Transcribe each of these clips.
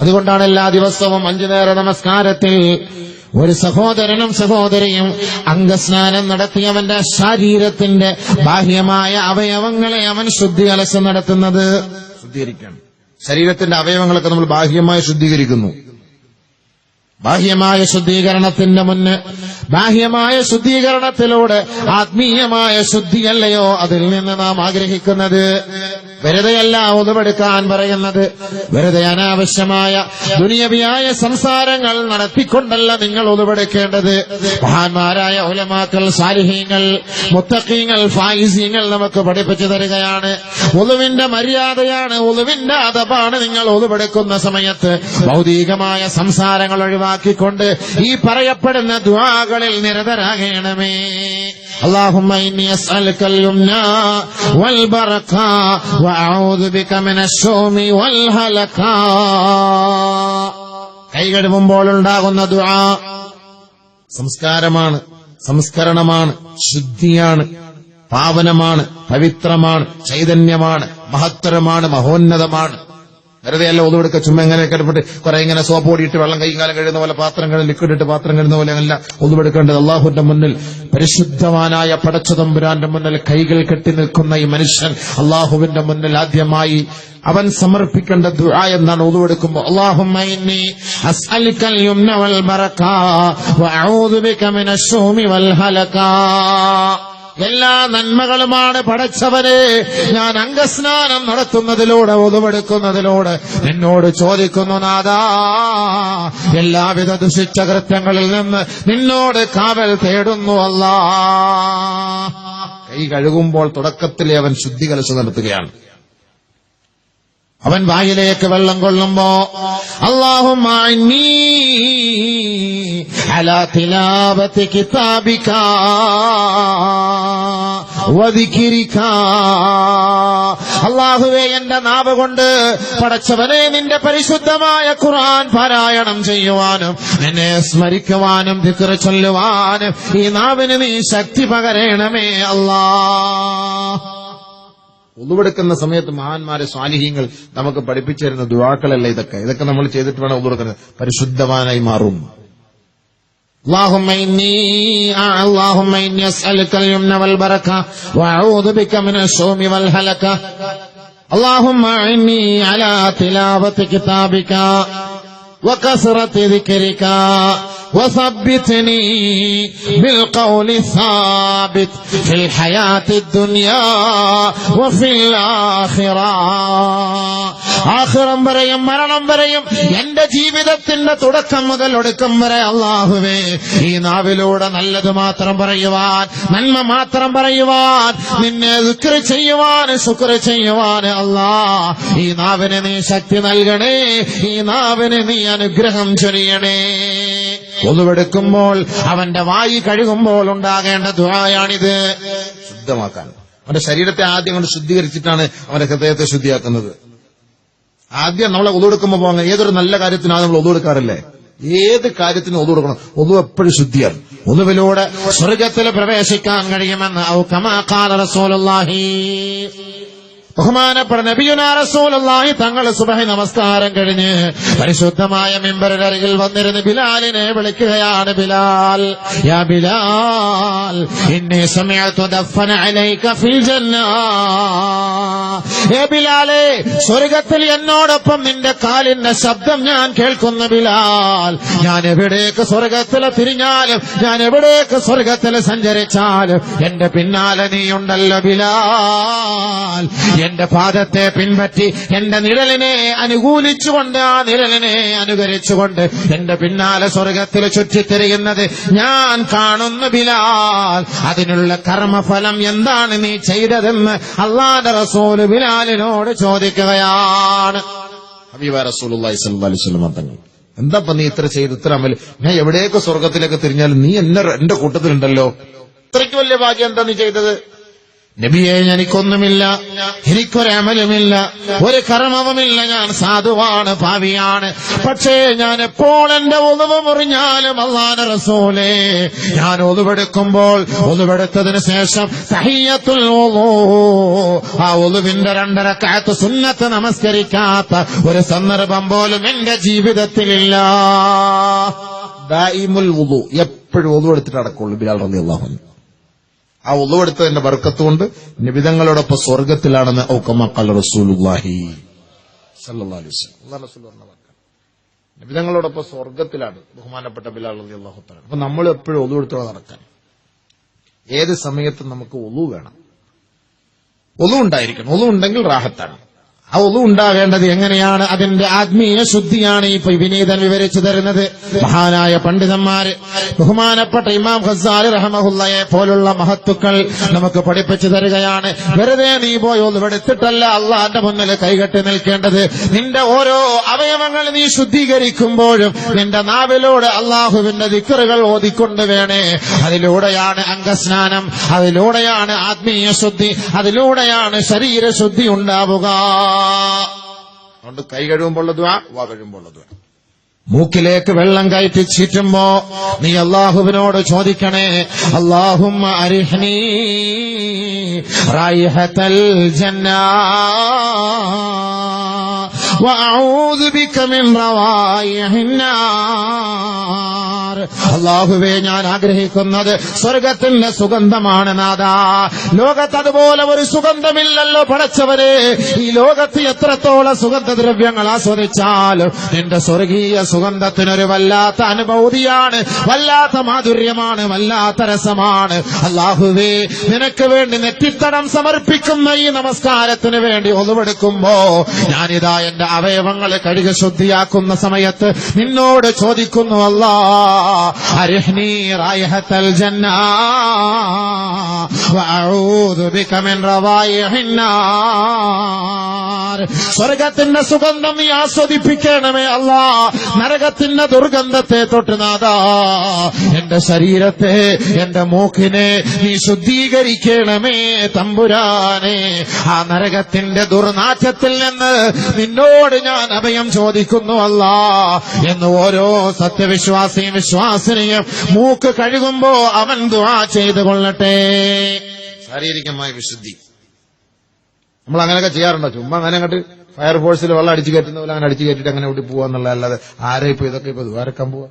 അതുകൊണ്ടാണ് എല്ലാ ദിവസവും അഞ്ചു നേര നമസ്കാരത്തിൽ ഒരു സഹോദരനും സഹോദരിയും അംഗസ്നാനം നടത്തി അവന്റെ ശരീരത്തിന്റെ ബാഹ്യമായ അവയവങ്ങളെ അവൻ ശുദ്ധി അലസം നടത്തുന്നത്. ശുദ്ധീകരിക്കണം. ശരീരത്തിന്റെ അവയവങ്ങളൊക്കെ നമ്മൾ ബാഹ്യമായി ശുദ്ധീകരിക്കുന്നു. ബാഹ്യമായ ശുദ്ധീകരണത്തിന്റെ മുന്ന് ബാഹ്യമായ ശുദ്ധീകരണത്തിലൂടെ ആത്മീയമായ ശുദ്ധിയല്ലയോ അതിൽ നിന്ന് നാം ആഗ്രഹിക്കുന്നത്? വെറുതെയല്ല ഒതുവെടുക്കാൻ പറയുന്നത്. വെറുതെ അനാവശ്യമായ ദുനിയവിയായ സംസാരങ്ങൾ നടത്തിക്കൊണ്ടല്ല നിങ്ങൾ ഒതുവെടുക്കേണ്ടത് മഹാന്മാരായ ഉലമാക്കൾ സാലിഹീങ്ങൾ മുത്തക്കീങ്ങൾ ഫായിസീങ്ങൾ നമുക്ക് പഠിപ്പിച്ചു തരികയാണ്. ഒതുവിന്റെ മര്യാദയാണ് ഒതുവിന്റെ അതപാണ് നിങ്ങൾ ഒതുവെടുക്കുന്ന സമയത്ത്. ഭൗതികമായ സംസാരങ്ങൾ ഒഴിവാക്കിക്കൊണ്ട് ഈ പറയപ്പെടുന്ന ദ്വാകളിൽ നിരതരാകണമേ اللهم إني أسألك اليمنى والبركة وأعوذ بك من الشوم والهلكة കൈ കഴുകുമ്പോൾ ഉണ്ടാകുന്ന ദുആ സംസ്കാരമാണ് സംസ്കരണമാണ് ശുദ്ധിയാണ് പാവനമാണ് പവിത്രമാണ് ചൈതന്യമാണ് മഹത്തരമാണ് മഹോന്നതമാണ് വെറുതെ അല്ല ഒതുവെടുക്ക ചുമ്മാ ഇങ്ങനെ കിടപ്പെട്ട് കുറെ ഇങ്ങനെ സോപ്പ് ഓടിയിട്ട് വെള്ളം കൈകാലം കഴിയുന്ന പോലെ പാത്രം കഴിഞ്ഞ ലിക്വിഡ് ഇട്ട് പാത്രം കഴിയുന്ന പോലെ അല്ല ഒതുവെടുക്കേണ്ടത്. അള്ളാഹുന്റെ മുന്നിൽ പരിശുദ്ധവാനായ പടച്ചതമ്പുരാന്റെ മുന്നിൽ കൈകൾ കെട്ടി നിൽക്കുന്ന ഈ മനുഷ്യൻ അള്ളാഹുവിന്റെ മുന്നിൽ ആദ്യമായി അവൻ സമർപ്പിക്കേണ്ട ദുആ എന്നാണ് ഒതുവെടുക്കുമ്പോൾ. അള്ളാഹുമ്മ ഇന്നി അസ്അലുക്കൽ വൽ ബറക ബിക വൽ ഹലക. എല്ലാ നന്മകളുമാണ് പഠിച്ചവരെ ഞാൻ അംഗസ്നാനം നടത്തുന്നതിലൂടെ ഒതുവെടുക്കുന്നതിലൂടെ നിന്നോട് ചോദിക്കുന്നു നാദാ എല്ലാവിധ ദുഷിച്ച കൃത്യങ്ങളിൽ നിന്ന് നിന്നോട് കാവൽ തേടുന്നു അല്ലാ കൈ കഴുകുമ്പോൾ തുടക്കത്തിലെ അവൻ ശുദ്ധി കലശം നടത്തുകയാണ്. അവൻ വായിലേക്ക് വെള്ളം കൊള്ളുമ്പോ അള്ളാഹും കിതാബിക്ക വധിക്കിരിക്ക അള്ളാഹുവെ എന്റെ നാവ് കൊണ്ട് പടച്ചവനെ നിന്റെ പരിശുദ്ധമായ ഖുർആൻ പാരായണം ചെയ്യുവാനും എന്നെ സ്മരിക്കുവാനും ദിക്കറ് ചൊല്ലുവാനും ഈ നാവിന് നീ ശക്തി പകരണമേ അല്ലാ ഉതുവെടുക്കുന്ന സമയത്ത് മഹാന്മാരെ സ്വാലിഹ്യങ്ങൾ നമുക്ക് പഠിപ്പിച്ചു തരുന്ന ദുവാക്കളല്ല ഇതൊക്കെ ഇതൊക്കെ നമ്മൾ ചെയ്തിട്ട് വേണം ഉതുവെടുക്കുന്നത് പരിശുദ്ധവാനായി മാറും اللهم إني اللهم إني أسألك اليمن والبركة وأعوذ بك من الشوم والهلكة اللهم إني على تلاوة كتابك وكثرة ذكرك وثبتني بالقول الثابت في الحياة الدنيا وفي الآخرة ആഖിറം വരെയും മരണം വരെയും എന്റെ ജീവിതത്തിന്റെ തുടക്കം മുതൽ ഒടുക്കം വരെ അള്ളാഹുവേ ഈ നാവിലൂടെ നല്ലത് മാത്രം പറയുവാൻ നന്മ മാത്രം പറയുവാൻ നിന്നെ ദുഃഖ ചെയ്യുവാൻ ശുക്ര ചെയ്യുവാൻ അല്ലാ ഈ നാവിന് നീ ശക്തി നൽകണേ ഈ നാവിന് നീ അനുഗ്രഹം ചൊരിയണേ. ഒന്നുവെടുക്കുമ്പോൾ അവന്റെ വായി കഴുകുമ്പോൾ ഉണ്ടാകേണ്ട ദുരായാണിത് ശുദ്ധമാക്കാൻ. അവന്റെ ശരീരത്തെ ആദ്യം കൊണ്ട് ശുദ്ധീകരിച്ചിട്ടാണ് അവന്റെ ഹൃദയത്തെ ശുദ്ധിയാക്കുന്നത്. ആദ്യം നമ്മളെ ഒതുവെടുക്കുമ്പോൾ പോകുന്ന ഏതൊരു നല്ല കാര്യത്തിനാണ് നമ്മൾ ഒതുകൊടുക്കാറില്ലേ ഏത് കാര്യത്തിന് ഒതു കൊടുക്കണം ഒതു എപ്പോഴും ശുദ്ധിയാണ്. ഒന്നുവിലൂടെ സ്വർഗത്തിൽ പ്രവേശിക്കാൻ കഴിയുമെന്ന് ഔ കമാ ഖാല റസൂലുള്ളാഹി. ബഹുമാനപ്പെട്ട നബിയുനാ റസൂലുള്ളാഹി തങ്ങൾ സുബഹി നമസ്കാരം കഴിഞ്ഞ് പരിശുദ്ധമായ മിമ്പറിനരികിൽ വന്നിരുന്ന് ബിലാലിനെ വിളിക്കുകയാണ് ബിലാൽ യാ ബിലാൽ ഇന്നി സമയത്തു ദഫന അലൈക ഫിൽ ജന്ന. ഏ ബിലാലെ സ്വർഗത്തിൽ എന്നോടൊപ്പം നിന്റെ കാലിന്റെ ശബ്ദം ഞാൻ കേൾക്കുന്ന ബിലാൽ. ഞാൻ എവിടേക്ക് സ്വർഗത്തിൽ തിരിഞ്ഞാലും ഞാൻ എവിടേക്ക് സ്വർഗത്തിൽ സഞ്ചരിച്ചാലും എന്റെ പിന്നാലെ നീയുണ്ടല്ലോ ബിലാൽ. എന്റെ പാദത്തെ പിൻപറ്റി എന്റെ നിഴലിനെ അനുകൂലിച്ചുകൊണ്ട് ആ നിഴലിനെ അനുകരിച്ചുകൊണ്ട് എന്റെ പിന്നാലെ സ്വർഗത്തിൽ ചുറ്റിത്തിരിയുന്നത് ഞാൻ കാണുന്നു ബിലാൽ. അതിനുള്ള കർമ്മഫലം എന്താണ് നീ ചെയ്തതെന്ന് അള്ളാന്റെ റസൂൽ ബിലാലിനോട് ചോദിക്കുകയാണ്. ഹബീബ തങ്ങൾ എന്താ നീ ഇത്ര ചെയ്ത് ഇത്ര അമൽ ഞാൻ എവിടെയൊക്കെ സ്വർഗത്തിലേക്ക് തിരിഞ്ഞാലും നീ എന്നെ എന്റെ കൂട്ടത്തിലുണ്ടല്ലോ. ഇത്രയ്ക്ക് വലിയ ഭാഗ്യം എന്താ നീ ചെയ്തത്? നബിയെ എനിക്കൊന്നുമില്ല എനിക്കൊരമലുമില്ല ഒരു കർമ്മവുമില്ല ഞാൻ സാധുവാണ് ഭാവിയാണ്. പക്ഷേ ഞാൻ എപ്പോൾ എന്റെ ഒതുവ് മുറിഞ്ഞാലും അള്ളാന റസൂലേ ഞാൻ ഒതുവെടുക്കുമ്പോൾ ഒതുവെടുത്തതിന് ശേഷം സഹിയത്തുൽ. ആ ഒതുവിന്റെ രണ്ടര കാത്ത് സുന്നത്ത് നമസ്കരിക്കാത്ത ഒരു സന്ദർഭം പോലും എന്റെ ജീവിതത്തിലില്ല. എപ്പോഴും ഒതുവെടുത്തിട്ട് അടക്കുള്ളൂ ബിലാൽ റബി അള്ളാഹു ആ വുദു വർക്കത്തുകൊണ്ട് നിബിതങ്ങളോടൊപ്പം സ്വർഗത്തിലാണെന്ന് ഔക്കമക്കൽ റസൂലുല്ലാഹി. നിബിതങ്ങളോടൊപ്പം സ്വർഗത്തിലാണ് ബഹുമാനപ്പെട്ട ബിലാൽ അലി അള്ളാഹു തആല. അപ്പൊ നമ്മൾ എപ്പോഴും ഒതുവെടുത്തോടെ നടക്കാൻ. ഏത് സമയത്തും നമുക്ക് ഒതു വേണം. ഒതു ഉണ്ടായിരിക്കണം. റാഹത്താണ്. ഒതു ഉണ്ടാകേണ്ടത് എങ്ങനെയാണ്? അതിന്റെ ആത്മീയ ശുദ്ധിയാണ് ഈ വിനീതൻ വിവരിച്ചു തരുന്നത്. മഹാനായ പണ്ഡിതന്മാര് ബഹുമാനപ്പെട്ട ഇമാം ഹസാൽ റഹമഹുല്ലയെ പോലുള്ള മഹത്തുക്കൾ നമുക്ക് പഠിപ്പിച്ചു തരികയാണ്. വെറുതെ നീ പോയി ഒന്ന് എടുത്തിട്ടല്ല അള്ളാന്റെ മുന്നിൽ കൈകെട്ടി നിൽക്കേണ്ടത്. നിന്റെ ഓരോ അവയവങ്ങൾ നീ ശുദ്ധീകരിക്കുമ്പോഴും നിന്റെ നാവിലൂടെ അള്ളാഹുവിന്റെ ദിക്കറുകൾ ഓതിക്കൊണ്ട് വേണേ. അതിലൂടെയാണ് അംഗസ്നാനം അതിലൂടെയാണ് ആത്മീയ ശുദ്ധി അതിലൂടെയാണ് ശരീരശുദ്ധി ഉണ്ടാവുക. അതുകൊണ്ട് കൈ കഴിയുമ്പോൾ ദ്വാ വാ കഴിയുമ്പോൾ ദ്വാ. മൂക്കിലേക്ക് വെള്ളം കയറ്റി നീ അള്ളാഹുവിനോട് ചോദിക്കണേ. അള്ളാഹും അരിഹ്നീ റായിഹത്തൽ ജന്ന. وأعوذ بك من روائح النار അള്ളാഹുവേ ഞാൻ ആഗ്രഹിക്കുന്നത് സ്വർഗത്തിന്റെ സുഗന്ധമാണ് നാദാ ലോകത്ത് അതുപോലെ ഒരു സുഗന്ധമില്ലല്ലോ പടച്ചവരെ ഈ ലോകത്ത് എത്രത്തോളം സുഗന്ധദ്രവ്യങ്ങൾ ആസ്വദിച്ചാലും നിന്റെ സ്വർഗീയ സുഗന്ധത്തിനൊരു വല്ലാത്ത അനുഭൂതിയാണ് വല്ലാത്ത മാധുര്യമാണ് വല്ലാത്ത രസമാണ് അള്ളാഹുവേ നിനക്ക് വേണ്ടി നെറ്റിത്തടം സമർപ്പിക്കുന്ന ഈ നമസ്കാരത്തിന് വേണ്ടി ഒതുവെടുക്കുമ്പോ ഞാനിതാ എന്റെ അവയവങ്ങളെ കഴുകി ശുദ്ധിയാക്കുന്ന സമയത്ത് നിന്നോട് ചോദിക്കുന്നു അല്ലാ വഅഊദു ബിക മിൻ സ്വർഗത്തിന്റെ സുഗന്ധം നീ ആസ്വദിപ്പിക്കണമേ അല്ലാ നരകത്തിന്റെ ദുർഗന്ധത്തെ തൊട്ട് നാദാ എന്റെ ശരീരത്തെ എന്റെ മൂക്കിനെ നീ ശുദ്ധീകരിക്കണമേ തമ്പുരാനെ. ആ നരകത്തിന്റെ ദുർനാറ്റത്തിൽ നിന്ന് നിന്നോട് ഞാൻ അഭയം ചോദിക്കുന്നു അല്ല എന്ന് ഓരോ സത്യവിശ്വാസിയും വിശ്വാസിനെയും മൂക്ക് കഴുകുമ്പോ അവൻ ദുആ ചെയ്തു കൊള്ളട്ടെ. ശാരീരികമായ വിശുദ്ധി. നമ്മൾ അങ്ങനെയൊക്കെ ചെയ്യാറുണ്ടോ? ചുമ്മാ അങ്ങനെ അങ്ങോട്ട് ഫയർഫോഴ്സിൽ വെള്ളം അടിച്ചു കയറ്റുന്ന പോലെ അങ്ങനെ അടിച്ചു കയറ്റിട്ട് അങ്ങനെ ഓടി പോവാന്നുള്ള അല്ലാതെ ആരെ ഇപ്പൊ ഇതൊക്കെ ഇപ്പൊ ദ്വാരക്കാൻ പോവാ?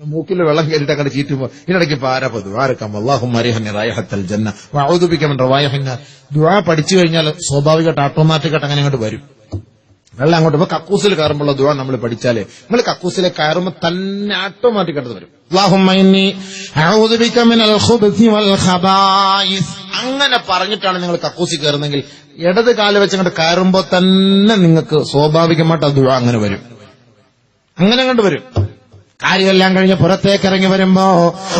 മൂക്കിൽ വെള്ളം കയറ്റിട്ട് അങ്ങനെ ചീറ്റുമ്പോ ഇതിനിടയ്ക്ക് ഇപ്പൊ ആരാ ദ്വാരക്കാം റായഹത്തൽ ജന്ന ഔദുബിക്കമൻ റവായഹന്ന ദ്വാ പഠിച്ചു കഴിഞ്ഞാൽ സ്വാഭാവികമായിട്ട് ആട്ടോമാറ്റിക്കായിട്ട് അങ്ങനെ അങ്ങോട്ട് വരും. വെള്ളം അങ്ങോട്ട് ഇപ്പൊ കക്കൂസിൽ കയറുമ്പോഴുള്ള ദുവാ നമ്മൾ പഠിച്ചാലേ നമ്മൾ കക്കൂസിലെ കയറുമ്പോൾ തന്നെ ഓട്ടോമാറ്റിക് ആയിട്ട് വരും. അങ്ങനെ പറഞ്ഞിട്ടാണ് നിങ്ങൾ കക്കൂസിൽ കയറുന്നെങ്കിൽ ഇടത് കാൽ വെച്ച് അങ്ങോട്ട് കയറുമ്പോൾ തന്നെ നിങ്ങൾക്ക് സ്വാഭാവികമായിട്ട് ആ ദുവാ അങ്ങനെ വരും. അങ്ങനെ അങ്ങോട്ട് വരും. കാര്യമെല്ലാം കഴിഞ്ഞ് പുറത്തേക്ക് ഇറങ്ങി വരുമ്പോ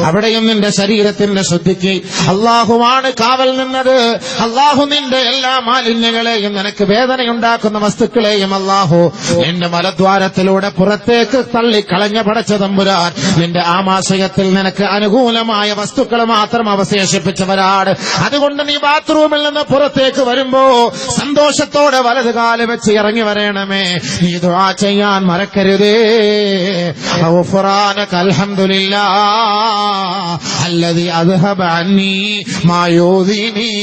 അവിടെയും നിന്റെ ശരീരത്തിന്റെ ശുദ്ധിക്ക് അള്ളാഹുവാണ് കാവൽ നിന്നത്. അള്ളാഹു നിന്റെ എല്ലാ മാലിന്യങ്ങളെയും നിനക്ക് വേദനയുണ്ടാക്കുന്ന വസ്തുക്കളെയും അള്ളാഹു നിന്റെ മലദ്വാരത്തിലൂടെ പുറത്തേക്ക് തള്ളിക്കളഞ്ഞ പടച്ച തമ്പുരാൻ നിന്റെ ആമാശയത്തിൽ നിനക്ക് അനുകൂലമായ വസ്തുക്കൾ മാത്രം അവശേഷിപ്പിച്ചവരാണ്. അതുകൊണ്ട് നീ ബാത്റൂമിൽ നിന്ന് പുറത്തേക്ക് വരുമ്പോ സന്തോഷത്തോടെ വലത് കാൽ വെച്ച് ഇറങ്ങി വരണമേ. നീ ദുആ ചെയ്യാൻ മറക്കരുതേ. غفرانك الحمد لله الذي أذهب عني ما يؤذيني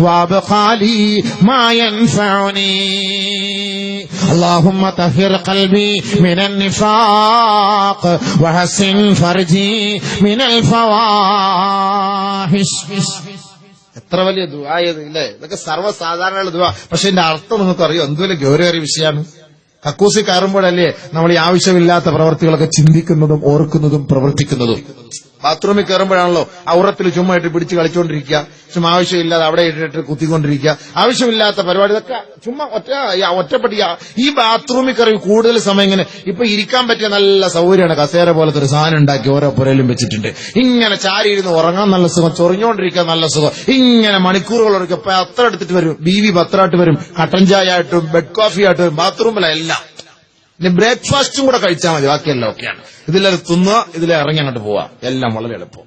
وأبقى لي ما ينفعني اللهم طهر قلبي من النفاق وحسن فرجي من الفواحش എത്ര വലിയ ദുആയത് ഇല്ലേ ഇതൊക്കെ സർവ്വസാധാരണ ദുആ പക്ഷെ ഇതിന്റെ അർത്ഥം നിങ്ങൾക്ക് അറിയോ എന്തുവല്ലെ ഗൗരവേറിയ വിഷയമാണ് കക്കൂസി കയറുമ്പോഴല്ലേ നമ്മൾ ഈ ആവശ്യമില്ലാത്ത പ്രവർത്തികളൊക്കെ ചിന്തിക്കുന്നതും ഓർക്കുന്നതും പ്രവർത്തിക്കുന്നതും. ബാത്റൂമിൽ കയറുമ്പോഴാണല്ലോ ഔറത്തിൽ ചുമ്മായിട്ട് പിടിച്ച് കളിച്ചുകൊണ്ടിരിക്കുക ചുമ്മാ ആവശ്യമില്ലാതെ അവിടെ ഇട്ടിട്ട് കുത്തിക്കൊണ്ടിരിക്കുക. ആവശ്യമില്ലാത്ത പരിപാടി ഇതൊക്കെ ചുമ്മാ ഒറ്റ ഒറ്റപ്പെട്ടി ഈ ബാത്റൂമിൽ കയറി കൂടുതൽ സമയം ഇങ്ങനെ ഇപ്പൊ ഇരിക്കാൻ പറ്റിയ നല്ല സൗകര്യമാണ്. കസേര പോലത്തെ ഒരു സാധനം ഉണ്ടാക്കി ഓരോ പുരയിലും വെച്ചിട്ടുണ്ട്. ഇങ്ങനെ ചാരി ഇരുന്ന് ഉറങ്ങാൻ നല്ല സുഖം ചൊറിഞ്ഞുകൊണ്ടിരിക്കാൻ നല്ല സുഖം. ഇങ്ങനെ മണിക്കൂറുകളൊക്കെ പത്രം എടുത്തിട്ട് വരും? ബി വി പത്രമായിട്ട് വരും കട്ടൻ ചായ ആയിട്ടും ബെഡ് കോഫി ആയിട്ടും ബാത്റൂമിലെല്ലാം ഇനി ബ്രേക്ക്ഫാസ്റ്റും കൂടെ കഴിച്ചാൽ മതി ബാക്കിയെല്ലാം ഒക്കെയാണ്. ഇതിലെ തിന്നുക ഇതിലെ ഇറങ്ങി അങ്ങോട്ട് പോവാ. എല്ലാം വളരെ എളുപ്പം.